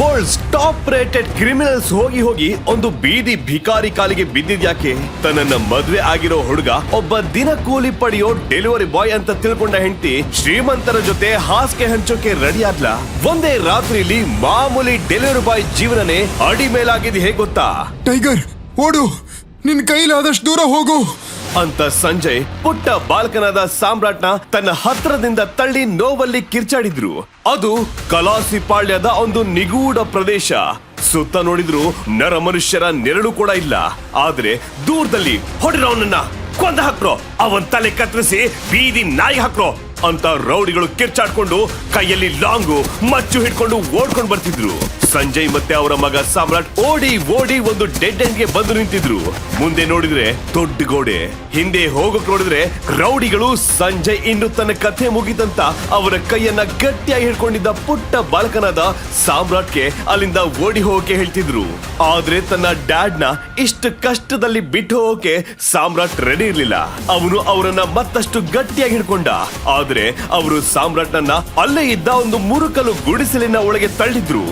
World's top rated criminals ಹೋಗಿ ಹೋಗಿ ಒಂದು ಬೀದಿ ಭಿಕಾರಿ ಕಾಲಿಗೆ ಬಿದ್ದಿದ್ಯಾಕೆ ತನ್ನನ್ನ ಮದುವೆ ಆಗಿರೋ ಹುಡುಗ ಒಬ್ಬ ದಿನ ಕೂಲಿ ಪಡೆಯೋ ಡೆಲಿವರಿ ಬಾಯ್ ಅಂತ ತಿಳ್ಕೊಂಡ ಹೆಂಡತಿ ಶ್ರೀಮಂತರ ಜೊತೆ ಹಾಸಿಗೆ ಹಂಚೋಕೆ ರೆಡಿ ಆದ್ಲ. ಒಂದೇ ರಾತ್ರಿಲಿ ಮಾಮೂಲಿ ಡೆಲಿವರಿ ಬಾಯ್ ಜೀವನನೇ ಅಡಿ ಮೇಲಾಗಿದ್ ಹೇಗ್ ಗೊತ್ತಾ? ಟೈಗರ್ ಓಡು. ನಿನ್ ಕೈಲಾದಷ್ಟು ದೂರ ಹೋಗು. ಅಂತ ಸಂಜಯ್ ಪುಟ್ಟ ಬಾಲಕನಾದ ಸಾಮ್ರಾಟ್ನ ತನ್ನ ಹತ್ರದಿಂದ ತಳ್ಳಿ ನೋವಲ್ಲಿ ಕಿರ್ಚಾಡಿದ್ರು. ಅದು ಕಲಾಸಿಪಾಳ್ಯದ ಒಂದು ನಿಗೂಢ ಪ್ರದೇಶ. ಸುತ್ತ ನೋಡಿದ್ರು ನರ ಮನುಷ್ಯರ ನೆರಳು ಕೂಡ ಇಲ್ಲ. ಆದ್ರೆ ದೂರದಲ್ಲಿ ಹೊಡೆರವನನ್ನ ಕೊಂದ ಹಾಕ್ರೋ, ಅವನ್ ತಲೆ ಕತ್ತರಿಸಿ ಬೀದಿ ನಾಯಿ ಹಾಕ್ರೋ ಅಂತ ರೌಡಿಗಳು ಕಿರ್ಚಾಡ್ಕೊಂಡು ಕೈಯಲ್ಲಿ ಲಾಂಗು ಮಚ್ಚು ಹಿಡ್ಕೊಂಡು ಓಡ್ಕೊಂಡು ಬರ್ತಿದ್ರು. ಸಂಜಯ್ ಮತ್ತೆ ಅವರ ಮಗ ಸಾಮ್ರಾಟ್ ಓಡಿ ಓಡಿ ಒಂದು ಡೆಡ್ ಎಂಡ್ಗೆ ಬಂದು ನಿಂತಿದ್ರು. ಮುಂದೆ ನೋಡಿದ್ರೆ ದೊಡ್ಡ ಗೋಡೆ. ಹಿಂದೆ ಹೋಗಕ್ ನೋಡಿದ್ರೆ ರೌಡಿಗಳು ಸಂಜಯ್ ಇನ್ನು ತನ್ನ ಕಥೆ ಮುಗಿದಂತ ಅವರ ಕೈಯನ್ನ ಗಟ್ಟಿಯಾಗಿ ಹಿಡ್ಕೊಂಡಿದ್ದ ಪುಟ್ಟ ಬಾಲಕನಾದ ಸಾಮ್ರಾಟ್ಗೆ ಅಲ್ಲಿಂದ ಓಡಿ ಹೋಗಕ್ಕೆ ಹೇಳ್ತಿದ್ರು. ಆದ್ರೆ ತನ್ನ ಡ್ಯಾಡ್ನ ಇಷ್ಟು ಕಷ್ಟದಲ್ಲಿ ಬಿಟ್ಟು ಹೋಗಕ್ಕೆ ಸಾಮ್ರಾಟ್ ರೆಡಿ ಇರ್ಲಿಲ್ಲ. ಅವನು ಅವರನ್ನ ಮತ್ತಷ್ಟು ಗಟ್ಟಿಯಾಗಿ ಹಿಡ್ಕೊಂಡ. ಆದ್ರೆ ಅವರು ಸಾಮ್ರಾಟ್ನನ್ನ ಅಲ್ಲೇ ಇದ್ದ ಒಂದು ಮುರುಕಲು ಗುಡಿಸಲಿನ ಒಳಗೆ ತಳ್ಳಿದ್ರು.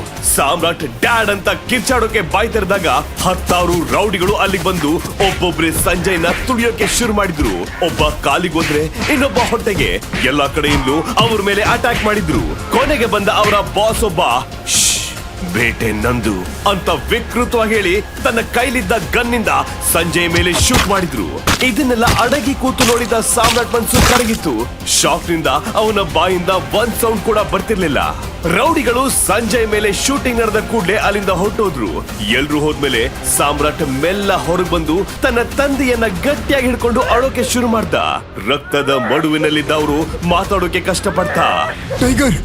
ಸಾಮ್ರಾಟ್ ಡ್ಯಾಡ್ ಅಂತ ಕಿರ್ಚಾಡೋಕೆ ಬಾಯ್ ತೆರೆದಾಗ ಹತ್ತಾರು ರೌಡಿಗಳು ಅಲ್ಲಿಗೆ ಬಂದು ಒಬ್ಬೊಬ್ರೆ ಸಂಜಯ್ನ ತುಳಿಯೋಕೆ ಶುರು ಮಾಡಿದ್ರು. ಒಬ್ಬ ಕಾಲಿಗೋದ್ರೆ ಇನ್ನೊಬ್ಬ ಹೊಟ್ಟೆಗೆ ಎಲ್ಲಾ ಕಡೆಯಿಂದ ಅವ್ರ ಮೇಲೆ ಅಟ್ಯಾಕ್ ಮಾಡಿದ್ರು. ಕೊನೆಗೆ ಬಂದ ಅವರ ಬಾಸ್ ಒಬ್ಬ "ಶ್ಶ್, ಬೇಟೆ ನಂದು ಅಂತ ವಿಕೃತವಾಗಿ ಹೇಳಿ ತನ್ನ ಕೈಲಿದ್ದ ಗನ್ನಿಂದ ಸಂಜಯ್ ಮೇಲೆ ಶೂಟ್ ಮಾಡಿದ್ರು. ಇದನ್ನೆಲ್ಲ ಅಡಗಿ ಕೂತು ನೋಡಿದ ಸಾಮ್ರಾಟ್ ಮನ್ಸು ಕರಗಿತ್ತು. ಶಾಕ್ನಿಂದ ಅವನ ಬಾಯಿಂದ ಒಂದ್ ಸೌಂಡ್ ಕೂಡ ಬರ್ತಿರ್ಲಿಲ್ಲ. ರೌಡಿಗಳು ಸಂಜಯ್ ಮೇಲೆ ಶೂಟಿಂಗ್ ನಡೆದ ಕೂಡಲೇ ಅಲ್ಲಿಂದ ಹೊರಟೋದ್ರು. ಎಲ್ರು ಹೋದ್ಮೇಲೆ ಸಾಮ್ರಾಟ್ ಮೆಲ್ಲ ಹೊರಗೆ ಬಂದು ತನ್ನ ತಂದೆಯನ್ನ ಗಟ್ಟಿಯಾಗಿ ಹಿಡ್ಕೊಂಡು ಅಳೋಕೆ ಶುರು ಮಾಡ್ದ. ರಕ್ತದ ಮಡುವಿನಲ್ಲಿದ್ದ ಅವರು ಮಾತಾಡೋಕೆ ಕಷ್ಟಪಡ್ತಾ. ಟೈಗರ್,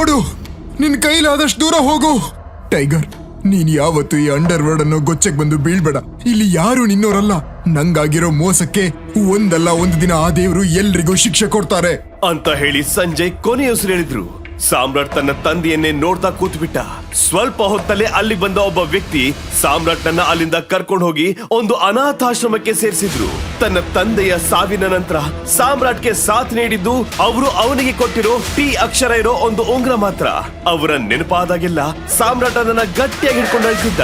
ಓಡು. ನಿನ್ ಕೈಲಾದಷ್ಟು ದೂರ ಹೋಗು. ಟೈಗರ್, ನೀನ್ ಯಾವತ್ತು ಈ ಅಂಡರ್ ವರ್ಡ್ ಅನ್ನೋ ಗೊಚ್ಚಕ್ ಬಂದು ಬೀಳ್ಬೇಡ. ಇಲ್ಲಿ ಯಾರು ನಿನ್ನೋರಲ್ಲ. ನಂಗಾಗಿರೋ ಮೋಸಕ್ಕೆ ಒಂದಲ್ಲ ಒಂದು ದಿನ ಆ ದೇವರು ಎಲ್ರಿಗೂ ಶಿಕ್ಷೆ ಕೊಡ್ತಾರೆ. ಅಂತ ಹೇಳಿ ಸಂಜಯ್ ಉಸಿರು ಹೇಳಿದ್ರು ಸಾಮ್ರಾಟ್ ತನ್ನ ತಂದೆಯನ್ನೇ ನೋಡ್ತಾ ಕೂತ್ಬಿಟ್ಟ. ಸ್ವಲ್ಪ ಹೊತ್ತಲ್ಲೇ ಅಲ್ಲಿ ಬಂದ ಒಬ್ಬ ವ್ಯಕ್ತಿ ಸಾಮ್ರಾಟ್ನನ್ನ ಅಲ್ಲಿಂದ ಕರ್ಕೊಂಡು ಹೋಗಿ ಒಂದು ಅನಾಥಾಶ್ರಮಕ್ಕೆ ಸೇರಿಸಿದ್ರು. ತನ್ನ ತಂದೆಯ ಸಾವಿನ ನಂತರ ಸಾಮ್ರಾಟ್ಗೆ ಸಾಥ್ ನೀಡಿದ್ದು ಅವರು ಅವನಿಗೆ ಕೊಟ್ಟಿರೋ ಟಿ ಅಕ್ಷರ ಇರೋ ಒಂದು ಉಂಗ್ರ ಮಾತ್ರ. ಅವರ ನೆನಪಾದಾಗೆಲ್ಲ ಸಾಮ್ರಾಟ್ ಅದನ್ನ ಗಟ್ಟಿಯಾಗಿ ಇಟ್ಕೊಂಡಿದ್ದ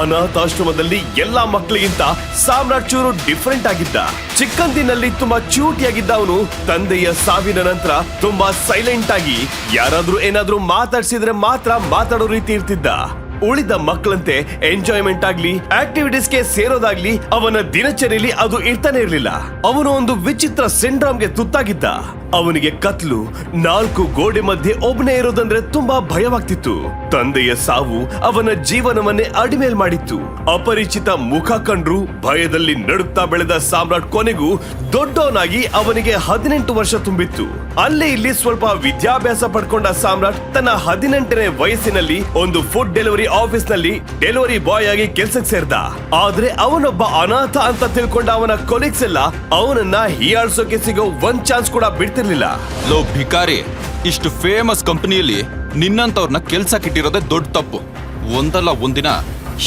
ಅನಾಥಾಶ್ರಮದಲ್ಲಿ ಎಲ್ಲಾ ಮಕ್ಕಳಿಗಿಂತ ಸಾಮ್ರಾಟ್ ಚೂರು ಡಿಫರೆಂಟ್ ಆಗಿದ್ದ. ಚಿಕ್ಕಂದಿನಲ್ಲಿ ತುಂಬಾ ಚೂಟಿಯಾಗಿದ್ದ ಅವನು ತಂದೆಯ ಸಾವಿನ ನಂತರ ತುಂಬಾ ಸೈಲೆಂಟ್ ಆಗಿ ಯಾರಾದ್ರೂ ಏನಾದ್ರೂ ಮಾತಾಡ್ಸಿದ್ರೆ ಮಾತ್ರ ಮಾತಾಡೋ ರೀತಿ ಇರ್ತಿದ್ದ. ಉಳಿದ ಮಕ್ಕಳಂತೆ ಎಂಜಾಯ್ಮೆಂಟ್ ಆಗ್ಲಿ ಆಕ್ಟಿವಿಟೀಸ್ಗೆ ಸೇರೋದಾಗ್ಲಿ, ಅವನ ದಿನಚರಿಯಲ್ಲಿ ಅದು ಇರ್ತಾನೆ ಇರ್ಲಿಲ್ಲ. ಅವನು ಒಂದು ವಿಚಿತ್ರ ಸಿಂಡ್ರಾಮ್ಗೆ ತುತ್ತಾಗಿದ್ದ. ಅವನಿಗೆ ಕತ್ಲು, ನಾಲ್ಕು ಗೋಡೆ ಮಧ್ಯೆ ಒಬ್ಬನೇ ಇರೋದಂದ್ರೆ ತುಂಬಾ ಭಯವಾಗ್ತಿತ್ತು. ತಂದೆಯ ಸಾವು ಅವನ ಜೀವನವನ್ನೇ ಅಡಿಮೇಲ್ ಮಾಡಿತ್ತು. ಅಪರಿಚಿತ ಮುಖ ಕಂಡ್ರು ಭಯದಲ್ಲಿ ನಡುಕ್ತಾ ಬೆಳೆದ ಸಾಮ್ರಾಟ್ ಕೊನೆಗೂ ದೊಡ್ಡವನಾಗಿ ಅವನಿಗೆ ಹದಿನೆಂಟು ವರ್ಷ ತುಂಬಿತ್ತು. ಅಲ್ಲೇ ಇಲ್ಲಿ ಸ್ವಲ್ಪ ವಿದ್ಯಾಭ್ಯಾಸ ಪಡ್ಕೊಂಡ ಸಾಮ್ರಾಟ್ ತನ್ನ ಹದಿನೆಂಟನೇ ವಯಸ್ಸಿನಲ್ಲಿ ಒಂದು ಫುಡ್ ಡೆಲಿವರಿ ಆಫೀಸ್ನಲ್ಲಿ ಡೆಲಿವರಿ ಬಾಯ್ ಆಗಿ ಕೆಲ್ಸಕ್ಕೆ ಸೇರ್ದ. ಆದ್ರೆ ಅವನೊಬ್ಬ ಅನಾಥ ಅಂತ ತಿಳ್ಕೊಂಡ ಅವನ ಕೊಲೀಗ್ಸ್ ಎಲ್ಲ ಅವನನ್ನ ಹೀಯಾಳ್ಸೋಕೆ ಸಿಗೋ ಒಂದ್ ಚಾನ್ಸ್ ಕೂಡ ಬಿಡ್ತಿರ್ಲಿಲ್ಲ. ಲೋ ಭಿಕಾರಿ, ಇಷ್ಟು ಫೇಮಸ್ ಕಂಪನಿಯಲ್ಲಿ ನಿನ್ನಂತವ್ರನ್ನ ಕೆಲ್ಸಕ್ಕಿಟ್ಟಿರೋದೇ ದೊಡ್ಡ ತಪ್ಪು. ಒಂದಲ್ಲ ಒಂದಿನ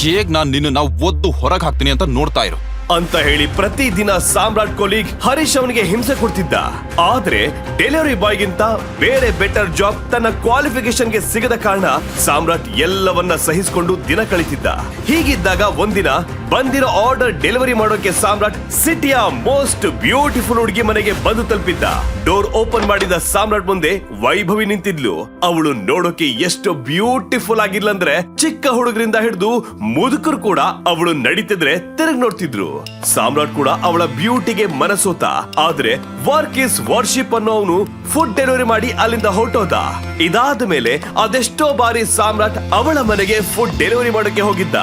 ಹೇಗ್ ನಾನ್ ನಿನ್ನ ಒದ್ದು ಹೊರಗೆ ಹಾಕ್ತೀನಿ ಅಂತ ನೋಡ್ತಾ ಇರು. ಅಂತ ಹೇಳಿ ಪ್ರತಿದಿನ ಸಾಮ್ರಾಟ್ ಕೊಹ್ಲಿಗ್ ಹರೀಶ್ ಅವನಿಗೆ ಹಿಂಸೆ ಕೊಡ್ತಿದ್ದ. ಆದ್ರೆ ಡೆಲಿವರಿ ಬಾಯ್ ಗಿಂತ ಬೇರೆ ಬೆಟರ್ ಜಾಬ್ ತನ್ನ ಕ್ವಾಲಿಫಿಕೇಶನ್ಗೆ ಸಿಗದ ಕಾರಣ ಸಾಮ್ರಾಟ್ ಎಲ್ಲವನ್ನ ಸಹಿಸಿಕೊಂಡು ದಿನ ಕಳಿತಿದ್ದ. ಹೀಗಿದ್ದಾಗ ಒಂದಿನ ಬಂದಿರೋ ಆರ್ಡರ್ ಡೆಲಿವರಿ ಮಾಡೋಕೆ ಸಾಮ್ರಾಟ್ ಸಿಟಿಯ ಮೋಸ್ಟ್ ಬ್ಯೂಟಿಫುಲ್ ಹುಡುಗಿ ಮನೆಗೆ ಬಂದು ತಲುಪಿದ್ದ. ಡೋರ್ ಓಪನ್ ಮಾಡಿದ ಸಾಮ್ರಾಟ್ ಮುಂದೆ ವೈಭವಿ ನಿಂತಿದ್ಲು. ಅವಳು ನೋಡೋಕೆ ಎಷ್ಟು ಬ್ಯೂಟಿಫುಲ್ ಆಗಿರ್ಲಂದ್ರೆ ಚಿಕ್ಕ ಹುಡುಗರಿಂದ ಹಿಡಿದು ಮುದುಕರು ಕೂಡ ಅವಳು ನಡೀತಿದ್ರೆ ತಿರುಗಿ ನೋಡ್ತಿದ್ರು. ಸಾಮ್ರಾಟ್ ಕೂಡ ಅವಳ ಬ್ಯೂಟಿಗೆ ಮನಸೋತ. ಆದ್ರೆ ವರ್ಕ್ ಇಸ್ ವರ್ಶಿಪ್ ಅನ್ನೋ ಅವನು ಫುಡ್ ಡೆಲಿವರಿ ಮಾಡಿ ಅಲ್ಲಿಂದ ಹೊರಟೋದ. ಇದಾದ ಮೇಲೆ ಅದೆಷ್ಟೋ ಬಾರಿ ಸಾಮ್ರಾಟ್ ಅವಳ ಮನೆಗೆ ಫುಡ್ ಡೆಲಿವರಿ ಮಾಡೋಕೆ ಹೋಗಿದ್ದ.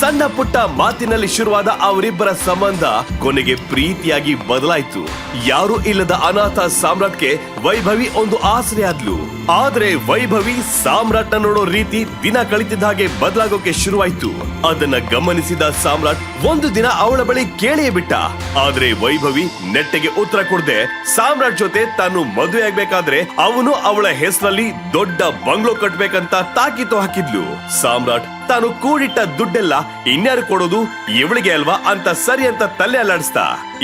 ಸಣ್ಣ ಪುಟ್ಟ ಮಾತಿನಲ್ಲಿ ಶುರುವಾದ ಅವರಿಬ್ಬರ ಸಂಬಂಧ ಕೊನೆಗೆ ಪ್ರೀತಿಯಾಗಿ ಬದಲಾಯಿತು. ಯಾರು ಇಲ್ಲದ ಅನಾಥ ಸಾಮ್ರಾಟ್ಗೆ ವೈಭವಿ ಒಂದು ಆಸರೆ ಆದ್ಲು. ಆದ್ರೆ ವೈಭವಿ ಸಾಮ್ರಾಟ್ನ ನೋಡೋ ರೀತಿ ದಿನ ಕಳಿತಿದ್ದ ಹಾಗೆ ಬದಲಾಗೋಕೆ ಶುರುವಾಯ್ತು. ಅದನ್ನ ಗಮನಿಸಿದ ಸಾಮ್ರಾಟ್ ಒಂದು ದಿನ ಅವಳ ಬಳಿ ಕೇಳಿಯೇ ಬಿಟ್ಟ. ಆದ್ರೆ ವೈಭವಿ ನೆಟ್ಟಗೆ ಉತ್ತರ ಕೊಡದೆ, ಸಾಮ್ರಾಟ್ ಜೊತೆ ತಾನು ಮದುವೆ ಆಗ್ಬೇಕಾದ್ರೆ ಅವನು ಅವಳ ಹೆಸರಲ್ಲಿ ದೊಡ್ಡ ಬಂಗ್ಲೋ ಕಟ್ಬೇಕಂತ ತಾಕೀತು ಹಾಕಿದ್ಲು. ಸಾಮ್ರಾಟ್ ತಾನು ಕೂಡಿಟ್ಟ ದುಡ್ಡೆಲ್ಲ ಇನ್ಯಾರು ಕೊಡೋದು, ಇವಳಿಗೆ ಅಲ್ವಾ ಅಂತ ಸರಿ ಅಂತ ತಲೆ ಅಲ್ಲಾಡಿಸ್ತ,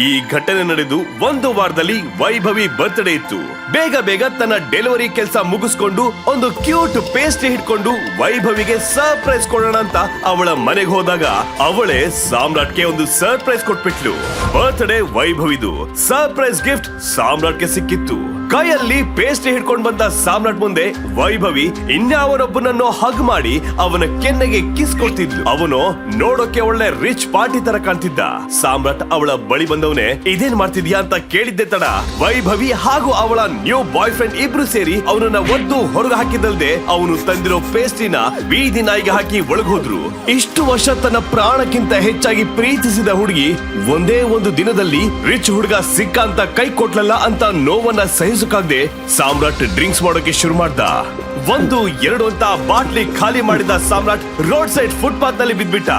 ಈ ಘಟನೆ ನಡೆದು ಒಂದು ವಾರದಲ್ಲಿ ವೈಭವಿ ಬರ್ತ್ಡೇ ಇತ್ತು. ಬೇಗ ಬೇಗ ತನ್ನ ಡೆಲಿವರಿ ಕೆಲಸ ಮುಗಿಸ್ಕೊಂಡು ಒಂದು ಕ್ಯೂಟ್ ಪೇಸ್ಟ್ರಿ ಹಿಡ್ಕೊಂಡು ವೈಭವಿಗೆ ಸರ್ಪ್ರೈಸ್ ಕೊಡೋಣ ಅಂತ ಅವಳ ಮನೆಗೆ ಹೋದಾಗ ಅವಳೇ ಸಾಮ್ರಾಟ್ಗೆ ಒಂದು ಸರ್ಪ್ರೈಸ್ ಕೊಟ್ಬಿಟ್ಲು. ಬರ್ತ್ಡೇ ವೈಭವಿದು. ಸರ್ಪ್ರೈಸ್ ಗಿಫ್ಟ್ ಸಾಮ್ರಾಟ್ಗೆ ಸಿಕ್ಕಿತ್ತು. ಕೈಯಲ್ಲಿ ಪೇಸ್ಟ್ರಿ ಹಿಡ್ಕೊಂಡು ಬಂದ ಸಾಮ್ರಾಟ್ ಮುಂದೆ ವೈಭವಿ ಇನ್ಯಾವರೊಬ್ಬನನ್ನು ಹಗ್ ಮಾಡಿ ಅವನ ಕೆನ್ನೆಗೆ ಕಿಸ್ ಕೊಡ್ತಿದ್ಲು. ಅವನು ನೋಡೋಕೆ ಒಳ್ಳೆ ರಿಚ್ ಪಾರ್ಟಿ ತರ ಕಾಣ್ತಿದ್ದ. ಸಾಮ್ರಾಟ್ ಅವಳ ಬಳಿ ಬಂದವನೇ, ಇದೇನ್ ಮಾಡ್ತಿದ್ಯಾ ಅಂತ ಕೇಳಿದ್ದೆ ತಡ. ವೈಭವಿ ಹಾಗೂ ಅವಳ ನ್ಯೂ ಬಾಯ್ ಫ್ರೆಂಡ್ ಇಬ್ರು ಸೇರಿ ಅವನನ್ನ ಒದ್ದು ಹೊರಗೆ ಹಾಕಿದಲ್ದೆ ಅವನು ತಂದಿರೋ ಪೇಸ್ಟ್ರಿನ ಬೀದಿ ನಾಯಿಗೆ ಹಾಕಿ ಒಳಗೋದ್ರು ಇಷ್ಟು ವರ್ಷ ತನ್ನ ಪ್ರಾಣಕ್ಕಿಂತ ಹೆಚ್ಚಾಗಿ ಪ್ರೀತಿಸಿದ ಹುಡುಗಿ, ಒಂದೇ ಒಂದು ದಿನದಲ್ಲಿ ರಿಚ್ ಹುಡುಗ ಸಿಕ್ಕ ಅಂತ ಕೈ ಕೊಟ್ಲಲ್ಲ ಅಂತ ನೋವನ್ನ ಸಹಿಸಕ್ಕಾಗ್ದೆ ಸಾಮ್ರಾಟ್ ಡ್ರಿಂಕ್ಸ್ ಮಾಡೋಕೆ ಶುರು ಮಾಡ್ದ. ಒಂದು, ಎರಡು ಅಂತ ಬಾಟ್ಲಿ ಖಾಲಿ ಮಾಡಿದ ಸಾಮ್ರಾಟ್ ರೋಡ್ ಸೈಡ್ ಫುಟ್ಪಾತ್ನಲ್ಲಿ ಬಿದ್ಬಿಟ್ಟ.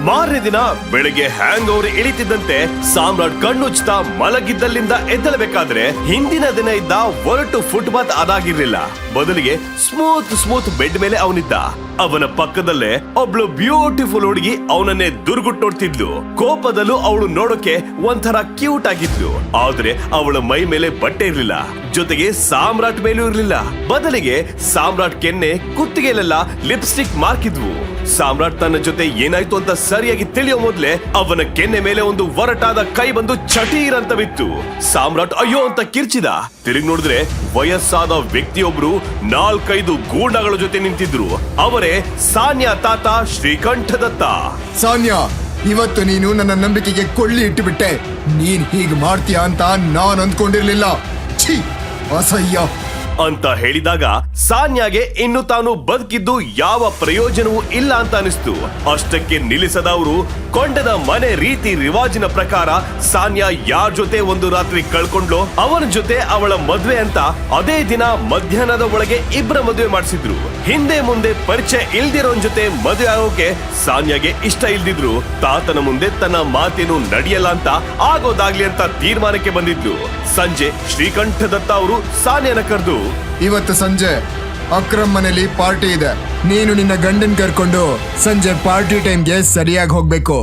ಮಾರನೇ ದಿನ ಬೆಳಿಗ್ಗೆ ಹ್ಯಾಂಗ್ ಓವರ್ ಇಳಿತಿದ್ದಂತೆ ಸಾಮ್ರಾಟ್ ಕಣ್ಣುಚ್ತಾ ಮಲಗಿದ್ದಲ್ಲಿಂದ ಎದ್ದಲಬೇಕಾದ್ರೆ ಹಿಂದಿನ ದಿನ ಇದ್ದ ಒರಟು ಫುಟ್ಪಾತ್ ಅದಾಗಿರ್ಲಿಲ್ಲ. ಬದಲಿಗೆ ಸ್ಮೂತ್ ಸ್ಮೂತ್ ಬೆಡ್ ಮೇಲೆ ಅವನಿದ್ದ. ಅವನ ಪಕ್ಕದಲ್ಲೇ ಒಬ್ಳು ಬ್ಯೂಟಿಫುಲ್ ಹುಡುಗಿ ಅವನನ್ನೇ ದುರ್ಗುಟ್ ನೋಡ್ತಿದ್ಲು. ಕೋಪದಲ್ಲೂ ಅವಳು ನೋಡೋಕೆ ಒಂಥರ ಕ್ಯೂಟ್ ಆಗಿದ್ಲು. ಆದ್ರೆ ಅವಳ ಮೈ ಮೇಲೆ ಬಟ್ಟೆ ಇರ್ಲಿಲ್ಲ. ಜೊತೆಗೆ ಸಾಮ್ರಾಟ್ ಮೇಲೂ ಇರಲಿಲ್ಲ. ಬದಲಿಗೆ ಸಾಮ್ರಾಟ್ ಕೆನ್ನೆ, ಕುತ್ತಿಗೆಲೆಲ್ಲ ಲಿಪ್ಸ್ಟಿಕ್ ಮಾರ್ಕಿದ್ವು. ಸಾಮ್ರಾಟ್ ತನ್ನ ಜೊತೆ ಏನಾಯ್ತು ಅಂತ ಸರಿಯಾಗಿ ತಿಳಿಯೋ ಮೊದ್ಲೇ ಅವನ ಕೆನ್ನೆ ಮೇಲೆ ಒಂದು ಒರಟಾದ ಕೈ ಬಂದು ಚಟೀರ್ ಅಂತ ಬಿತ್ತು. ಸಾಮ್ರಾಟ್ ಅಯ್ಯೋ ಅಂತ ಕಿರ್ಚಿದ. ತಿರುಗಿ ನೋಡಿದ್ರೆ ವಯಸ್ಸಾದ ವ್ಯಕ್ತಿಯೊಬ್ರು ನಾಲ್ಕೈದು ಗೂಂಡಗಳ ಜೊತೆ ನಿಂತಿದ್ರು. ಅವರೇ ಸಾನ್ಯಾ ತಾತ ಶ್ರೀಕಂಠ ದತ್ತ ಸಾನ್ಯಾ, ಇವತ್ತು ನೀನು ನನ್ನ ನಂಬಿಕೆಗೆ ಕೊಳ್ಳಿ ಇಟ್ಟುಬಿಟ್ಟೆ. ನೀನ್ ಹೀಗ್ ಮಾಡ್ತೀಯ ಅಂತ ನಾನ್ ಅಂದ್ಕೊಂಡಿರ್ಲಿಲ್ಲ. ಛೀ! ಅಸಹ್ಯ. ಅಂತ ಹೇಳಿದಾಗ ಸಾನ್ಯಾಗೆ ಇನ್ನು ತಾನು ಬದುಕಿದ್ದು ಯಾವ ಪ್ರಯೋಜನವೂ ಇಲ್ಲ ಅಂತ ಅನಿಸ್ತು. ಅಷ್ಟಕ್ಕೆ ನಿಲ್ಲಿಸದ ಅವರು ಕೊಂಡದ ಮನೆ ರೀತಿ ರಿವಾಜಿನ ಪ್ರಕಾರ ಸಾನ್ಯಾ ಯಾರ ಜೊತೆ ಒಂದು ರಾತ್ರಿ ಕಳ್ಕೊಂಡ್ಲೋ ಅವನ ಜೊತೆ ಅವಳ ಮದ್ವೆ ಅಂತ ಅದೇ ದಿನ ಮಧ್ಯಾಹ್ನದ ಒಳಗೆ ಇಬ್ಬರ ಮದುವೆ ಮಾಡಿಸಿದ್ರು. ಹಿಂದೆ ಮುಂದೆ ಪರಿಚಯ ಇಲ್ದಿರೋನ್ ಜೊತೆ ಮದುವೆ ಆಗೋಕೆ ಸಾನ್ಯಾಗೆ ಇಷ್ಟ ಇಲ್ದಿದ್ರು. ತಾತನ ಮುಂದೆ ತನ್ನ ಮಾತೇನು ನಡೆಯಲ್ಲ ಅಂತ ಆಗೋದಾಗ್ಲಿ ಅಂತ ತೀರ್ಮಾನಕ್ಕೆ ಬಂದಿದ್ಲು ಸಂಜೆ ಶ್ರೀಕಂಠ ದತ್ತ ಅವರು ಸಾನಿಯನ ಕರೆದು, ಇವತ್ತು ಸಂಜೆ ಅಕ್ರಮ್ ಮನೇಲಿ ಪಾರ್ಟಿ ಇದೆ. ನೀನು ನಿನ್ನ ಗಂಡನ್ ಕರ್ಕೊಂಡು ಸಂಜೆ ಪಾರ್ಟಿ ಟೈಮ್ಗೆ ಸರಿಯಾಗಿ ಹೋಗ್ಬೇಕು.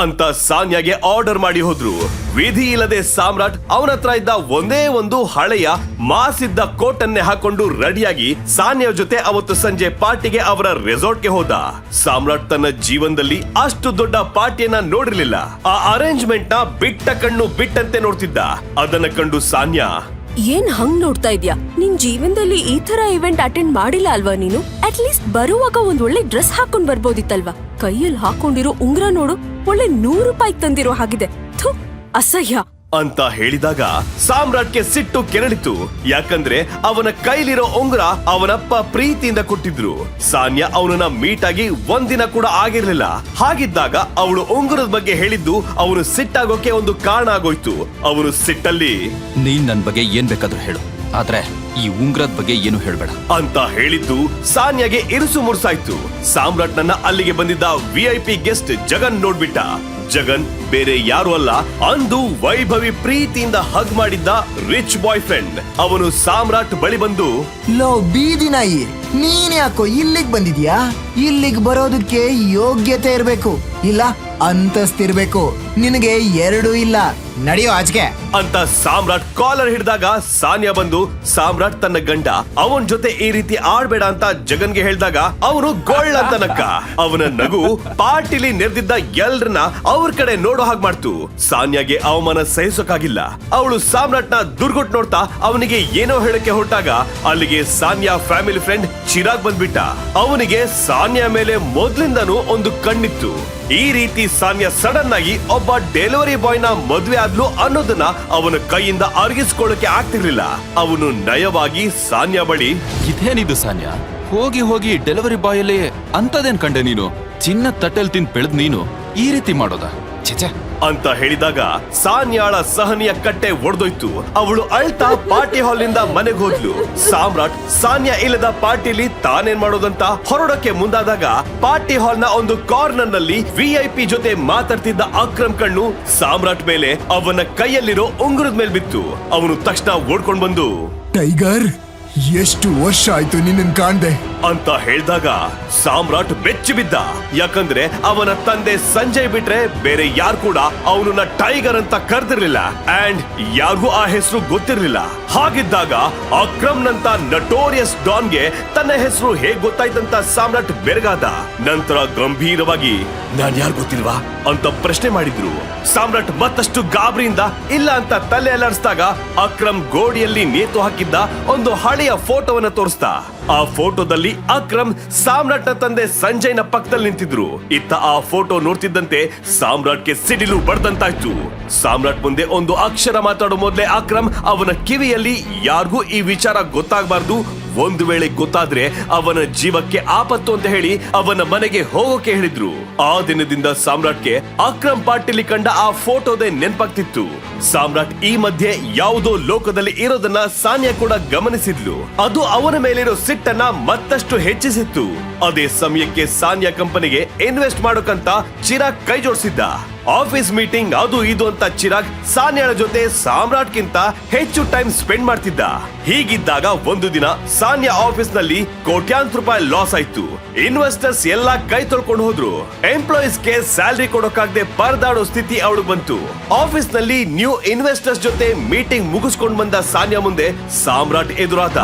ಅಂತ ಸಾನ್ಯಾಗೆ ಆರ್ಡರ್ ಮಾಡಿ ಹೋದ್ರು. ವಿಧಿ ಇಲ್ಲದೆ ಸಾಮ್ರಾಟ್ ಅವನ ಹತ್ರ ಇದ್ದ ಒಂದೇ ಒಂದು ಹಳೆಯ ಮಾಸಿದ್ದ ಕೋಟ್ ಅನ್ನೇ ಹಾಕೊಂಡು ರೆಡಿಯಾಗಿ ಸಾನ್ಯ ಜೊತೆ ಅವತ್ತು ಸಂಜೆ ಪಾರ್ಟಿಗೆ ಅವರ ರೆಸಾರ್ಟ್ಗೆ ಹೋದ. ಸಾಮ್ರಾಟ್ ತನ್ನ ಜೀವನದಲ್ಲಿ ಅಷ್ಟು ದೊಡ್ಡ ಪಾರ್ಟಿಯನ್ನ ನೋಡಿರ್ಲಿಲ್ಲ. ಆ ಅರೇಂಜ್ಮೆಂಟ್ನ ಬಿಟ್ಟ ಕಣ್ಣು ಬಿಟ್ಟಂತೆ ನೋಡ್ತಿದ್ದ. ಅದನ್ನ ಕಂಡು ಸಾನ್ಯಾ, ಏನ್ ಹಂಗ್ ನೋಡ್ತಾ ಇದ್ಯಾ? ನಿನ್ ಜೀವನದಲ್ಲಿ ಈ ತರ ಇವೆಂಟ್ ಅಟೆಂಡ್ ಮಾಡಿಲ್ಲ ಅಲ್ವಾ ನೀನು? ಅಟ್ ಲೀಸ್ಟ್ ಬರುವಾಗ ಒಂದ್ ಒಳ್ಳೆ ಡ್ರೆಸ್ ಹಾಕೊಂಡ್ ಬರ್ಬೋದಿತ್ತಲ್ವಾ? ಕೈಯಲ್ಲಿ ಹಾಕೊಂಡಿರೋ ಉಂಗ್ರ ನೋಡು ಒಳ್ಳೆ ನೂರು ರೂಪಾಯಿ ತಂದಿರೋ ಹಾಗಿದೆ. ಥು ಅಸಹ್ಯ. ಅಂತ ಹೇಳಿದಾಗ ಸಾಮ್ರಾಟ್ಗೆ ಸಿಟ್ಟು ಕೆರಳಿತು. ಯಾಕಂದ್ರೆ ಅವನ ಕೈಲಿರೋ ಉಂಗುರ ಅವನಪ್ಪ ಪ್ರೀತಿಯಿಂದ ಕೊಟ್ಟಿದ್ರು. ಸಾನ್ಯಾ ಅವನನ್ನ ಮೀಟ್ ಆಗಿ ಒಂದಿನ ಕೂಡ ಆಗಿರ್ಲಿಲ್ಲ. ಹಾಗಿದ್ದಾಗ ಅವಳು ಉಂಗುರದ ಬಗ್ಗೆ ಹೇಳಿದ್ದು ಅವನು ಸಿಟ್ಟಾಗೋಕೆ ಒಂದು ಕಾರಣ ಆಗೋಯ್ತು. ಅವನು ಸಿಟ್ಟಲ್ಲಿ ನೀನ್ ನನ್ ಬಗ್ಗೆ ಏನ್ ಬೇಕಾದ್ರೂ ಹೇಳು. ಆದ್ರೆ ಈ ಉಂಗ್ರದ ಬಗ್ಗೆ ಏನು ಹೇಳ್ಬೇಡ. ಅಂತ ಹೇಳಿದ್ದು ಸಾನ್ಯಾಗೆ ಇರುಸು ಮುರ್ಸಾಯ್ತು. ಸಾಮ್ರಾಟ್ ನನ್ನ ಅಲ್ಲಿಗೆ ಬಂದಿದ್ದ ವಿಐಪಿ ಗೆಸ್ಟ್ ಜಗನ್ ನೋಡ್ಬಿಟ್ಟ. ಜಗನ್ ಬೇರೆ ಯಾರು ಅಲ್ಲ ಅಂದು ವೈಭವಿ ಪ್ರೀತಿಯಿಂದ ಹಗ್ ಮಾಡಿದ್ದ ರಿಚ್ ಬಾಯ್ ಫ್ರೆಂಡ್ ಅವನು ಸಾಮ್ರಾಟ್ ಬಳಿ ಬಂದು ಲೋ ಬೀದಿ ನಾಯಿ. ನೀನ್ ಯಾಕೋ ಇಲ್ಲಿಗ್ ಬಂದಿದ್ಯಾ? ಇಲ್ಲಿಗ್ ಬರೋದಕ್ಕೆ ಯೋಗ್ಯತೆ ಇರ್ಬೇಕು. ಇಲ್ಲ ಅಂತಸ್ತಿರ್ಬೇಕು ನಿನಗೆ ಎರಡೂ ಇಲ್ಲ. ನಡೆಯೋ ಆಚೆಗೆ ಅಂತ ಸಾಮ್ರಾಟ್ ಕಾಲರ್ ಹಿಡಿದಾಗ ಸಾನ್ಯಾ ಬಂದು ಸಾಮ್ರಾಟ್ ತನ್ನ ಗಂಡ, ಅವನ್ ಜೊತೆ ಈ ರೀತಿ ಆಡ್ಬೇಡ ಅಂತ ಜಗನ್ಗೆ ಹೇಳಿದಾಗ ಅವನು ಗೋಳ್ ಅಂತ ಅವನ ನಗು ಪಾರ್ಟಿಲಿ ನೆರೆದಿದ್ದ ಎಲ್ರನ್ನ ಅವ್ರ ಕಡೆ ನೋಡೋ ಹಾಗೆ ಮಾಡ್ತು. ಸಾನ್ಯಾಗೆ ಅವಮಾನ ಸಹಿಸೋಕಾಗಿಲ್ಲ. ಅವಳು ಸಾಮ್ರಾಟ್ನ ದುರ್ಗುಟ್ ನೋಡ್ತಾ ಅವನಿಗೆ ಏನೋ ಹೇಳಕ್ಕೆ ಹೊರಟಾಗ ಅಲ್ಲಿಗೆ ಸಾನ್ಯಾ ಫ್ಯಾಮಿಲಿ ಫ್ರೆಂಡ್ ಚಿರಾಗ್ ಬಂದ್ಬಿಟ್ಟ. ಅವನಿಗೆ ಸಾನ್ಯಾ ಮೇಲೆ ಮೊದ್ಲಿಂದನೂ ಒಂದು ಕಣ್ಣಿತ್ತು. ಈ ರೀತಿ ಸಾನ್ಯಾ ಸಡನ್ ಆಗಿ ಒಬ್ಬ ಡೆಲಿವರಿ ಬಾಯ್ನ ಮದ್ವೆ ಆದ್ಲು ಅನ್ನೋದನ್ನ ಅವನ ಕೈಯಿಂದ ಅರಗಿಸ್ಕೊಳ್ಳಕ್ಕೆ ಆಗ್ತಿರ್ಲಿಲ್ಲ. ಅವನು ನಯವಾಗಿ ಸಾನ್ಯಾ ಬಳಿ, ಇದೇನಿದು ಸಾನ್ಯಾ? ಹೋಗಿ ಹೋಗಿ ಡೆಲಿವರಿ ಬಾಯ್ ಅಲ್ಲಿ ಅಂತದೇನ್ ಕಂಡೆ ನೀನು? ಚಿನ್ನ ತಟ್ಟೆಲ್ ತಿಂದ್ ಬೆಳೆದ್ ನೀನು? ಈ ರೀತಿ ಮಾಡೋದಾ? ಛೆ ಅಂತ ಹೇಳಿದಾಗ ಸಾನ್ಯಾಳ ಸಹನಿಯ ಕಟ್ಟೆ ಒಡೆದೋಯ್ತು. ಅವಳು ಅಳ್ತಾ ಪಾರ್ಟಿ ಹಾಲ್ನಿಂದ ಮನೆಗೆ ಹೋದ್ಲು. ಸಾಮ್ರಾಟ್ ಸಾನ್ಯಾ ಇಲ್ಲದ ಪಾರ್ಟಿಲಿ ತಾನೇನ್ ಮಾಡೋದಂತ ಹೊರಡಕ್ಕೆ ಮುಂದಾದಾಗ ಪಾರ್ಟಿ ಹಾಲ್ನ ಒಂದು ಕಾರ್ನರ್ನಲ್ಲಿ ವಿಐಪಿ ಜೊತೆ ಮಾತಾಡ್ತಿದ್ದ ಅಕ್ರಮ್ ಕಣ್ಣು ಸಾಮ್ರಾಟ್ ಮೇಲೆ ಅವನ ಕೈಯಲ್ಲಿರೋ ಉಂಗುರದ ಮೇಲೆ ಬಿತ್ತು. ಅವನು ತಕ್ಷಣ ಓಡ್ಕೊಂಡ್ ಬಂದು, ಟೈಗರ್, ಎಷ್ಟು ವರ್ಷ ಆಯ್ತು ನಿನ್ನ ಕಾಣ್ದೆ? ಅಂತ ಹೇಳಿದಾಗ ಸಾಮ್ರಾಟ್ ಬೆಚ್ಚಿ ಬಿದ್ದ. ಯಾಕಂದ್ರೆ ಅವನ ತಂದೆ ಸಂಜಯ್ ಬಿಟ್ರೆ ಬೇರೆ ಯಾರು ಕೂಡ ಅವನನ್ನ ಟೈಗರ್ ಅಂತ ಕರೆದಿರ್ಲಿಲ್ಲ. ಅಂಡ್ ಯಾರಿಗೂ ಆ ಹೆಸರು ಗೊತ್ತಿರ್ಲಿಲ್ಲ. ಹಾಗಿದ್ದಾಗ ಅಕ್ರಮ್ನಂತ ನಟೋರಿಯಸ್ ಡಾನ್ಗೆ ತನ್ನ ಹೆಸರು ಹೇಗ್ ಗೊತ್ತಾಯ್ತಂತ ಸಾಮ್ರಾಟ್ ಬೆರಗಾದ. ನಂತರ ಗಂಭೀರವಾಗಿ, ನಾನ್ ಯಾರು ಗೊತ್ತಿಲ್ವಾ? ಅಂತ ಪ್ರಶ್ನೆ ಮಾಡಿದ್ರು. ಸಾಮ್ರಾಟ್ ಮತ್ತಷ್ಟು ಗಾಬರಿಯಿಂದ, ಇಲ್ಲ ಅಂತ ತಲೆ ಅಲ್ಲಾಡಿಸಿದಾಗ ಅಕ್ರಮ್ ಗೋಡಿಯಲ್ಲಿ ನೇತು ಹಾಕಿದ್ದ ಒಂದು ಹಳೆಯ ಫೋಟೋವನ್ನ ತೋರಿಸ್ದ. ಆ ಫೋಟೋದಲ್ಲಿ ಅಕ್ರಮ್ ಸಾಮ್ರಾಟ್ನ ತಂದೆ ಸಂಜಯ್ನ ಪಕ್ಕದಲ್ಲಿ ನಿಂತಿದ್ರು. ಇತ್ತ ಆ ಫೋಟೋ ನೋಡ್ತಿದ್ದಂತೆ ಸಾಮ್ರಾಟ್ಗೆ ಸಿಡಿಲು ಬಡ್ದಂತಾಯ್ತು. ಸಾಮ್ರಾಟ್ ಮುಂದೆ ಒಂದು ಅಕ್ಷರ ಮಾತಾಡೋ ಮೊದಲೇ ಅಕ್ರಮ್ ಅವನ ಕಿವಿಯಲ್ಲಿ ಯಾರಿಗೂ ಈ ವಿಚಾರ ಗೊತ್ತಾಗಬಾರ್ದು ಒಂದು ವೇಳೆ ಗೊತ್ತಾದ್ರೆ ಅವನ ಜೀವಕ್ಕೆ ಆಪತ್ತು ಅಂತ ಹೇಳಿ ಅವನ ಮನೆಗೆ ಹೋಗೋಕೆ ಹೇಳಿದ್ರು. ಆ ದಿನದಿಂದ ಸಾಮ್ರಾಟ್ಗೆ ಅಕ್ರಮ್ ಪಾಟೀಲಿ ಕಂಡ ಆ ಫೋಟೋದೇ ನೆನ್ಪಾಗ್ತಿತ್ತು. ಸಾಮ್ರಾಟ್ ಈ ಮಧ್ಯೆ ಯಾವುದೋ ಲೋಕದಲ್ಲಿ ಇರೋದನ್ನ ಸಾನ್ಯಾ ಕೂಡ ಗಮನಿಸಿದ್ಲು. ಅದು ಅವನ ಮೇಲಿರೋ ಸಿಟ್ಟನ್ನ ಮತ್ತಷ್ಟು ಹೆಚ್ಚಿಸಿತ್ತು. ಅದೇ ಸಮಯಕ್ಕೆ ಸಾನ್ಯಾ ಕಂಪನಿಗೆ ಇನ್ವೆಸ್ಟ್ ಮಾಡೋಕಂತ ಚಿರಾಗ್ ಕೈ ಜೋಡಿಸಿದ್ದ ಆಫೀಸ್ ಮೀಟಿಂಗ್ ಅದು ಇದು ಅಂತ ಚಿರಾಗ್ ಸಾನ್ಯಾಳ ಜೊತೆ ಸಾಮ್ರಾಟ್ಗಿಂತ ಹೆಚ್ಚು ಟೈಮ್ ಸ್ಪೆಂಡ್ ಮಾಡ್ತಿದ್ದ. ಹೀಗಿದ್ದಾಗ ಒಂದು ದಿನ ಸಾನ್ಯಾ ಆಫೀಸ್ನಲ್ಲಿ ಕೋಟ್ಯಾಂತರ ರೂಪಾಯಿ ಲಾಸ್ ಆಯ್ತು. ಇನ್ವೆಸ್ಟರ್ಸ್ ಎಲ್ಲಾ ಕೈ ತೊಳ್ಕೊಂಡು ಹೋದ್ರು. ಎಂಪ್ಲಾಯೀಸ್ಗೆ ಸ್ಯಾಲರಿ ಕೊಡೋಕಾಗದೆ ಪರದಾಡೋ ಸ್ಥಿತಿ ಅವಳು ಬಂತು. ಆಫೀಸ್ನಲ್ಲಿ ನ್ಯೂ ಇನ್ವೆಸ್ಟರ್ಸ್ ಜೊತೆ ಮೀಟಿಂಗ್ ಮುಗಿಸ್ಕೊಂಡ್ ಬಂದ ಸಾನ್ಯಾ ಮುಂದೆ ಸಾಮ್ರಾಟ್ ಎದುರಾದ.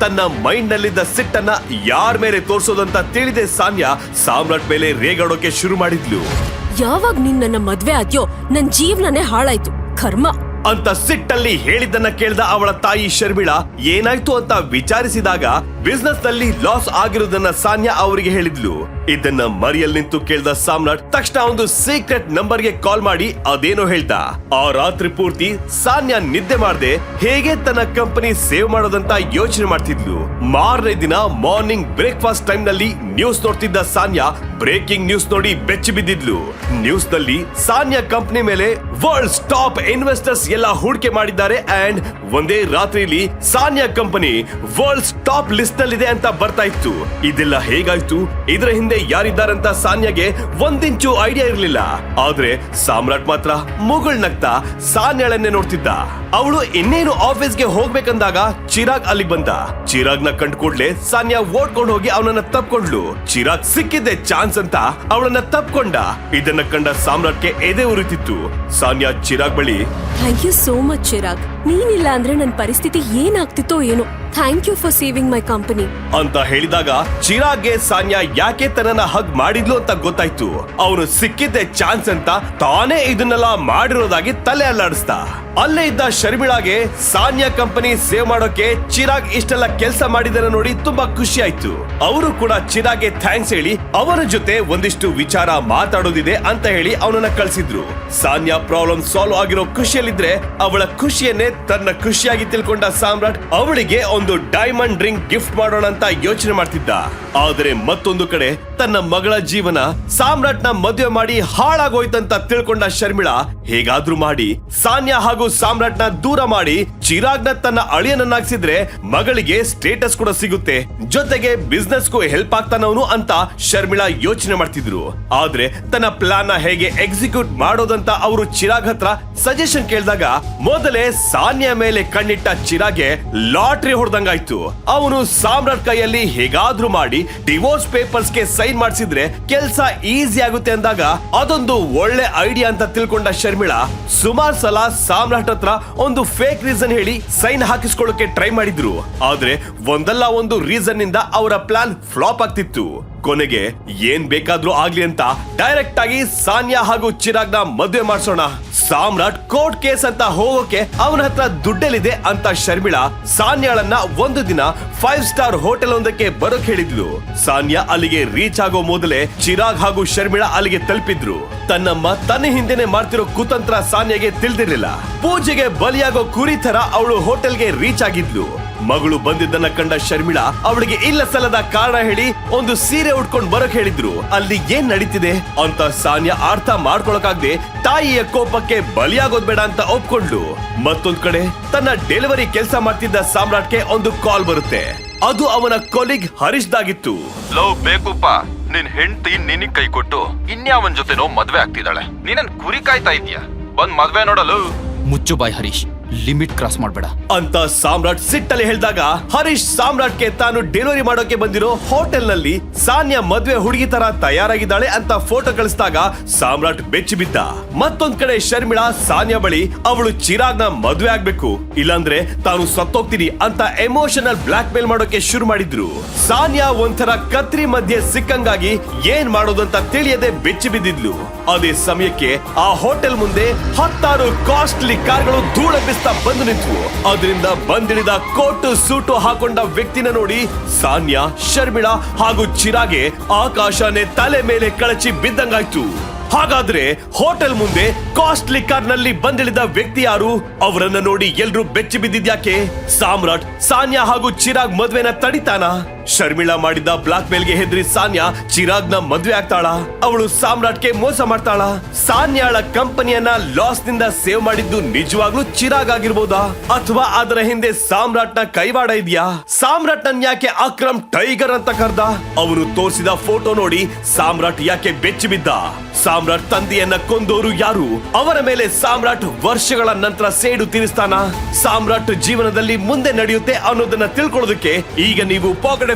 ತನ್ನ ಮೈಂಡ್ ನಲ್ಲಿದ್ದ ಸಿಟ್ಟನ್ನ ಯಾರ ಮೇಲೆ ತೋರಿಸೋದಂತ ತಿಳಿದೆ ಸಾನ್ಯಾ ಸಾಮ್ರಾಟ್ ಮೇಲೆ ರೇಗಾಡೋಕೆ ಶುರು ಮಾಡಿದ್ಲು. ಯಾವಾಗ ನಿನ್ನ ಮದ್ವೆ ಆದ್ಯೋ ನನ್ ಜೀವನನೇ ಹಾಳಾಯ್ತು. ಕರ್ಮ. ಅಂತ ಸಿಟ್ಟಲ್ಲಿ ಹೇಳಿದ್ದನ್ನ ಕೇಳ್ದ ಅವಳ ತಾಯಿ ಶರ್ಮಿಳಾ ಏನಾಯ್ತು ಅಂತ ವಿಚಾರಿಸಿದಾಗ ಬಿಸ್ನೆಸ್ನಲ್ಲಿ ಲಾಸ್ ಆಗಿರೋದನ್ನ ಸಾನ್ಯಾ ಅವರಿಗೆ ಹೇಳಿದ್ಲು. ಇದನ್ನ ಮರಿಯಲ್ ನಿಂತು ಕೇಳ್ದ ಸಾಮ್ರಾಟ್ ತಕ್ಷಣ ಒಂದು ಸೀಕ್ರೆಟ್ ನಂಬರ್ಗೆ ಕಾಲ್ ಮಾಡಿ ಅದೇನೋ ಹೇಳ್ದ ಆ ರಾತ್ರಿ ಪೂರ್ತಿ ಸಾನ್ಯಾ ನಿದ್ದೆ ಮಾಡದೆ, ಹೇಗೆ ತನ್ನ ಕಂಪನಿ ಸೇವ್ ಮಾಡೋದಂತ ಯೋಚನೆ ಮಾಡ್ತಿದ್ಲು. ಮಾರನೇ ದಿನ ಮಾರ್ನಿಂಗ್ ಬ್ರೇಕ್ಫಾಸ್ಟ್ ಟೈಮ್ನಲ್ಲಿ ನ್ಯೂಸ್ ನೋಡ್ತಿದ್ದ ಸಾನ್ಯಾ ಬ್ರೇಕಿಂಗ್ ನ್ಯೂಸ್ ನೋಡಿ ಬೆಚ್ಚಿ ಬಿದ್ದಿದ್ಲು. ನ್ಯೂಸ್ನಲ್ಲಿ ಸಾನ್ಯಾ ಕಂಪನಿ ಮೇಲೆ ವರ್ಲ್ಡ್ ಟಾಪ್ ಇನ್ವೆಸ್ಟರ್ಸ್ ಎಲ್ಲ ಹೂಡಿಕೆ ಮಾಡಿದ್ದಾರೆ ಅಂಡ್ ಒಂದೇ ರಾತ್ರಿಲಿ Sanya company world top list ನಲ್ಲಿದೆ ಅಂತ ಬರ್ತಾ ಇತ್ತು. ಇದೆಲ್ಲ ಹೇಗಾಯ್ತು? ಇದರ ಹಿಂದೆ ಯಾರಿದ್ದಾರಂತ ಸಾನ್ಯಾಗೆ ಒಂದಿಂಚು ಐಡಿಯಾ ಇರಲಿಲ್ಲ. ಆದ್ರೆ ಸಾಮ್ರಾಟ್ ಮಾತ್ರ ಮುಗುಳ್ನಗ್ತಾ ಸಾನ್ಯಾಳನ್ನೇ ನೋಡ್ತಿದ್ದ. ಅವಳು ಇನ್ನೇನು ಆಫೀಸ್ಗೆ ಹೋಗ್ಬೇಕಂದಾಗ ಚಿರಾಗ್ ಅಲ್ಲಿ ಬಂದ. ಚಿರಾಗ್ನ ಕಂಡ್ ಕೂಡ್ಲೆ ಸಾನ್ಯಾ ಓಡ್ಕೊಂಡು ಹೋಗಿ ಅವನನ್ನ ತಪ್ಕೊಂಡ್ಲು. ಚಿರಾಗ್ ಸಿಕ್ಕಿದ್ದೆ ಚಾನ್ಸ್ ಅಂತ ಅವಳನ್ನ ತಪ್ಕೊಂಡ. ಇದನ್ನ ಕಂಡ ಸಾಮ್ರಾಟ್ಗೆ ಎದೆ ಉರಿತಿತ್ತು. ಸಾನ್ಯಾ ಚಿರಾಗ್ ಬಳಿ, thank you so much Chirag. ನೀನಿಲ್ಲ ಅಂದ್ರೆ ನನ್ನ ಪರಿಸ್ಥಿತಿ ಏನಾಗ್ತಿತ್ತೋ ಏನೋ. Thank you for saving my company ಅಂತ ಹೇಳಿದಾಗ ಚಿರಾಗ್ಗೆ ಸಾನ್ಯಾ ಯಾಕೆ ತನ್ನನ್ನ ಹಗ್ ಮಾಡಿದ್ಲು ಅಂತ ಗೊತ್ತಾಯ್ತು. ಅವನು ಸಿಕ್ಕಿದ್ದೆ ಚಾನ್ಸ್ ಅಂತ ತಾನೇ ಇದನ್ನೆಲ್ಲ ಮಾಡಿರೋದಾಗಿ ತಲೆ ಅಲ್ಲಾಡಿಸ್ದ. ಅಲ್ಲೇ ಇದ್ದ ಶರ್ಮಿಳಾಗೆ ಸಾನ್ಯಾ ಕಂಪನಿ ಸೇವ್ ಮಾಡೋಕೆ ಚಿರಾಗ್ ಇಷ್ಟೆಲ್ಲ ಕೆಲಸ ಮಾಡಿದರ ನೋಡಿ ತುಂಬಾ ಖುಷಿ ಆಯ್ತು. ಅವರು ಕೂಡ ಚಿರಾಗ್ಗೆ ಥ್ಯಾಂಕ್ಸ್ ಹೇಳಿ ಅವರ ಜೊತೆ ಒಂದಿಷ್ಟು ವಿಚಾರ ಮಾತಾಡೋದಿದೆ ಅಂತ ಹೇಳಿ ಅವನನ್ನ ಕಳ್ಸಿದ್ರು. ಸಾನ್ಯಾ ಪ್ರಾಬ್ಲಮ್ ಸಾಲ್ವ್ ಆಗಿರೋ ಖುಷಿಯಲ್ಲಿದ್ರೆ ಅವಳ ಖುಷಿಯನ್ನೇ ತನ್ನ ಖುಷಿಯಾಗಿ ತಿಳ್ಕೊಂಡ ಸಾಮ್ರಾಟ್ ಅವಳಿಗೆ ಒಂದು ಡೈಮಂಡ್ ರಿಂಗ್ ಗಿಫ್ಟ್ ಮಾಡೋಣ ಅಂತ ಯೋಚನೆ ಮಾಡ್ತಿದ್ದ. ಆದರೆ ಮತ್ತೊಂದು ಕಡೆ ತನ್ನ ಮಗಳ ಜೀವನ ಸಾಮ್ರಾಟ್ನ ಮದುವೆ ಮಾಡಿ ಹಾಳಾಗೋಯ್ತಂತ ತಿಳ್ಕೊಂಡ ಶರ್ಮಿಳಾ ಹೇಗಾದ್ರೂ ಮಾಡಿ ಸಾನ್ಯಾ ಹಾಗೂ ಸಾಮ್ರಾಟ್ನ ದೂರ ಮಾಡಿ ಚಿರಾಗ್ನ ತನ್ನ ಅಳಿಯನನ್ನಾಗಿಸಿದ್ರೆ ಮಗಳಿಗೆ ಸ್ಟೇಟಸ್ ಕೂಡ ಸಿಗುತ್ತೆ. ಜೊತೆಗೆ ಬಿಸ್ನೆಸ್ಗೂ ಹೆಲ್ಪ್ ಆಗ್ತಾನವನು ಅಂತ ಶರ್ಮಿಳಾ ಯೋಚನೆ ಮಾಡ್ತಿದ್ರು. ಆದ್ರೆ ತನ್ನ ಪ್ಲಾನ್ನ ಹೇಗೆ ಎಕ್ಸಿಕ್ಯೂಟ್ ಮಾಡೋದಂತ ಅವರು ಚಿರಾಗ್ ಹತ್ರ ಸಜೆಷನ್ ಕೇಳಿದಾಗ ಮೊದಲೇ ಸಾನ್ಯಾ ಮೇಲೆ ಕಣ್ಣಿಟ್ಟ ಚಿರಾಗೆ ಲಾಟ್ರಿ ಹೊಡೆದಂಗಾಯ್ತು. ಅವನು ಸಾಮ್ರಾಟ್ ಕೈಯಲ್ಲಿ ಹೇಗಾದ್ರೂ ಮಾಡಿ ಡಿವೋರ್ಸ್ ಪೇಪರ್ಸ್ಗೆ ಸೈನ್ ಮಾಡಿಸಿದ್ರೆ ಕೆಲಸ ಈಸಿ ಆಗುತ್ತೆ ಅಂದಾಗ ಅದೊಂದು ಒಳ್ಳೆ ಐಡಿಯಾ ಅಂತ ತಿಳ್ಕೊಂಡ ಶರ್ಮಿಳಾ, ಸುಮಾರ್ ಸಲ ಸಾಮ್ರಾಟ್ ಹತ್ರ ಒಂದು ಫೇಕ್ ರೀಸನ್ ಹೇಳಿ ಸೈನ್ ಹಾಕಿಸ್ಕೊಳ್ಳೋಕೆ ಟ್ರೈ ಮಾಡಿದ್ರು. ಆದ್ರೆ ಒಂದಲ್ಲ ಒಂದು ರೀಸನ್ನಿಂದ ಅವರ ಪ್ಲಾನ್ ಫ್ಲಾಪ್ ಆಗ್ತಿತ್ತು. ಕೊನೆಗೆ ಏನ್ ಬೇಕಾದ್ರೂ ಆಗ್ಲಿ ಅಂತ ಡೈರೆಕ್ಟ್ ಆಗಿ ಸಾನ್ಯಾ ಹಾಗೂ ಚಿರಾಗ್ನ ಮದುವೆ ಮಾಡಿಸೋಣ. ಸಾಮ್ರಾಟ್ ಕೋರ್ಟ್ ಕೇಸ್ ಅಂತ ಹೋಗೋಕೆ ಅವನ ಹತ್ರ ದುಡ್ಡಲ್ಲಿದೆ ಅಂತ ಶರ್ಮಿಳಾ ಸಾನ್ಯಾಳನ್ನ ಒಂದು ದಿನ ಫೈವ್ ಸ್ಟಾರ್ ಹೋಟೆಲ್ ಒಂದಕ್ಕೆ ಬರೋಕ್ ಹೇಳಿದ್ಲು. ಸಾನ್ಯಾ ಅಲ್ಲಿಗೆ ರೀಚ್ ಆಗೋ ಮೊದಲೇ ಚಿರಾಗ್ ಹಾಗೂ ಶರ್ಮಿಳಾ ಅಲ್ಲಿಗೆ ತಲುಪಿದ್ರು. ತನ್ನಮ್ಮ ತನ್ನ ಹಿಂದೆನೆ ಮಾಡ್ತಿರೋ ಕುತಂತ್ರ ಸಾನ್ಯಾಗೆ ತಿಳಿದಿರ್ಲಿಲ್ಲ. ಪೂಜೆಗೆ ಬಲಿಯಾಗೋ ಕುರಿ ತರ ಅವಳು ಹೋಟೆಲ್ಗೆ ರೀಚ್ ಆಗಿದ್ಲು. ಮಗಳು ಬಂದಿದ್ದನ್ನ ಕಂಡ ಶರ್ಮಿಳಾ ಅವಳಿಗೆ ಇಲ್ಲ ಸಲ್ಲದ ಕಾರಣ ಹೇಳಿ ಒಂದು ಸೀರೆ ಉಟ್ಕೊಂಡ್ ಬರಕ್ ಹೇಳಿದ್ರು. ಅಲ್ಲಿ ಏನ್ ನಡೀತಿದೆ ಅಂತ ಸಾನ್ಯಾ ಅರ್ಥ ಮಾಡ್ಕೊಳಕಾಗ್ದೆ ತಾಯಿಯ ಕೋಪಕ್ಕೆ ಬಲಿಯಾಗೋದ್ ಬೇಡ ಅಂತ ಒಪ್ಕೊಂಡ್ಲು ಮತ್ತೊಂದ್ ಕಡೆ ತನ್ನ ಡೆಲಿವರಿ ಕೆಲಸ ಮಾಡ್ತಿದ್ದ ಸಾಮ್ರಾಟ್ಗೆ ಒಂದು ಕಾಲ್ ಬರುತ್ತೆ. ಅದು ಅವನ ಕೊಲಿಗ್ ಹರೀಶ್ದಾಗಿತ್ತು ಲವ್ ಬೇಕುಪ್ಪ. ನಿನ್ ಹೆಂಡತಿ ನಿನಗ್ ಕೈ ಕೊಟ್ಟು ಇನ್ಯಾವನ್ ಜೊತೆನೋ ಮದ್ವೆ ಆಗ್ತಿದ್ದಾಳೆ. ನೀನನ್ ಕುರಿ ಕಾಯ್ತಾ ಇದ್ಯಾ ಬಂದ್ ಮದ್ವೆ ನೋಡಲು. ಮುಚ್ಚು ಬಾಯ್ ಹರೀಶ್. ಲಿಮಿಟ್ ಕ್ರಾಸ್ ಮಾಡಬೇಡ. ಅಂತ ಸಾಮ್ರಾಟ್ ಸಿಟ್ಟಲ್ಲಿ ಹೇಳಿದಾಗ ಹರೀಶ್ ಸಾಮ್ರಾಟ್ಗೆ ತಾನು ಡೆಲಿವರಿ ಮಾಡೋಕೆ ಬಂದಿರೋ ಹೋಟೆಲ್ನಲ್ಲಿ ಸಾನ್ಯಾ ಮದ್ವೆ ಹುಡುಗಿ ತರ ತಯಾರಾಗಿದ್ದಾಳೆ ಅಂತ ಫೋಟೋ ಕಳಿಸಿದಾಗ ಸಾಮ್ರಾಟ್ ಬೆಚ್ಚಿ ಬಿದ್ದ. ಮತ್ತೊಂದ್ ಕಡೆ ಶರ್ಮಿಳಾ, ಸಾನ್ಯಾ ಬಳಿ ಅವಳು ಚಿರಾಗ್ನ ಮದ್ವೆ ಆಗ್ಬೇಕು. ಇಲ್ಲಾಂದ್ರೆ ತಾನು ಸತ್ತೋಗ್ತೀನಿ ಅಂತ ಎಮೋಷನಲ್ ಬ್ಲಾಕ್ ಮೇಲ್ ಮಾಡೋಕೆ ಶುರು ಮಾಡಿದ್ರು. ಸಾನ್ಯಾ ಒಂಥರ ಕತ್ರಿ ಮಧ್ಯೆ ಸಿಕ್ಕಂಗಾಗಿ ಏನ್ ಮಾಡೋದಂತ ತಿಳಿಯದೆ ಬೆಚ್ಚಿ ಬಿದ್ದಿದ್ಲು. ಅದೇ ಸಮಯಕ್ಕೆ ಆ ಹೋಟೆಲ್ ಮುಂದೆ ಹತ್ತಾರು ಕಾಸ್ಟ್ಲಿ ಕಾರ್ಗಳು ಧೂಳೆಬ್ಬಿಸ್ತಾ ಬಂದು ನಿಂತವು ಅದರಿಂದ ಬಂದಿಳಿದ ಕೋಟು ಸೂಟು ಹಾಕೊಂಡ ವ್ಯಕ್ತಿನ ನೋಡಿ ಸಾನ್ಯಾ, ಶರ್ಮಿಳಾ ಹಾಗೂ ಚಿರಾಗೆ ಆಕಾಶನೇ ತಲೆ ಮೇಲೆ ಕಳಚಿ ಬಿದ್ದಂಗಾಯ್ತು. ಹಾಗಾದ್ರೆ ಹೋಟೆಲ್ ಮುಂದೆ ಕಾಸ್ಟ್ಲಿ ಕಾರ್ನಲ್ಲಿ ಬಂದಿಳಿದ ವ್ಯಕ್ತಿ ಯಾರು? ಅವರನ್ನ ನೋಡಿ ಎಲ್ರು ಬೆಚ್ಚಿ ಬಿದ್ದಿದ್ಯಾಕೆ? ಸಾಮ್ರಾಟ್, ಸಾನ್ಯಾ ಹಾಗೂ ಚಿರಾಗ್ ಮದ್ವೆನ ತಡಿತಾನ? ಶರ್ಮಿಳಾ ಮಾಡಿದ್ದ ಬ್ಲಾಕ್ ಮೇಲ್ಗೆ ಹೆದ್ರಿ ಸಾನ್ಯಾ ಚಿರಾಗ್ನ ಮದ್ವೆ ಆಗ್ತಾಳ. ಅವಳು ಸಾಮ್ರಾಟ್ಗೆ ಮೋಸ ಮಾಡ್ತಾಳ. ಸಾನ್ಯಾಳ ಕಂಪನಿಯನ್ನ ಲಾಸ್ನಿಂದ ಸೇವ್ ಮಾಡಿದ್ದು ನಿಜವಾಗ್ಲೂ ಚಿರಾಗ್ ಆಗಿರ್ಬೋದಾ? ಅಥವಾ ಅದರ ಹಿಂದೆ ಸಾಮ್ರಾಟ್ನ ಕೈವಾಡ ಇದೆಯಾ? ಸಾಮ್ರಾಟ್ ನನ್ ಯಾಕೆ ಅಕ್ರಮ್ ಟೈಗರ್ ಅಂತ ಕರ್ದ? ಅವನು ತೋರಿಸಿದ ಫೋಟೋ ನೋಡಿ ಸಾಮ್ರಾಟ್ ಯಾಕೆ ಬೆಚ್ಚಿ ಬಿದ್ದ? ಸಾಮ್ರಾಟ್ ತಂದೆಯನ್ನ ಕೊಂದೋರು ಯಾರು? ಅವರ ಮೇಲೆ ಸಾಮ್ರಾಟ್ ವರ್ಷಗಳ ನಂತರ ಸೇಡು ತೀರಿಸ್ತಾನ? ಸಾಮ್ರಾಟ್ ಜೀವನದಲ್ಲಿ ಮುಂದೆ ನಡೆಯುತ್ತೆ ಅನ್ನೋದನ್ನ ತಿಳ್ಕೊಳ್ಳೋದಕ್ಕೆ ಈಗ ನೀವು ಪಾಕೆಟ್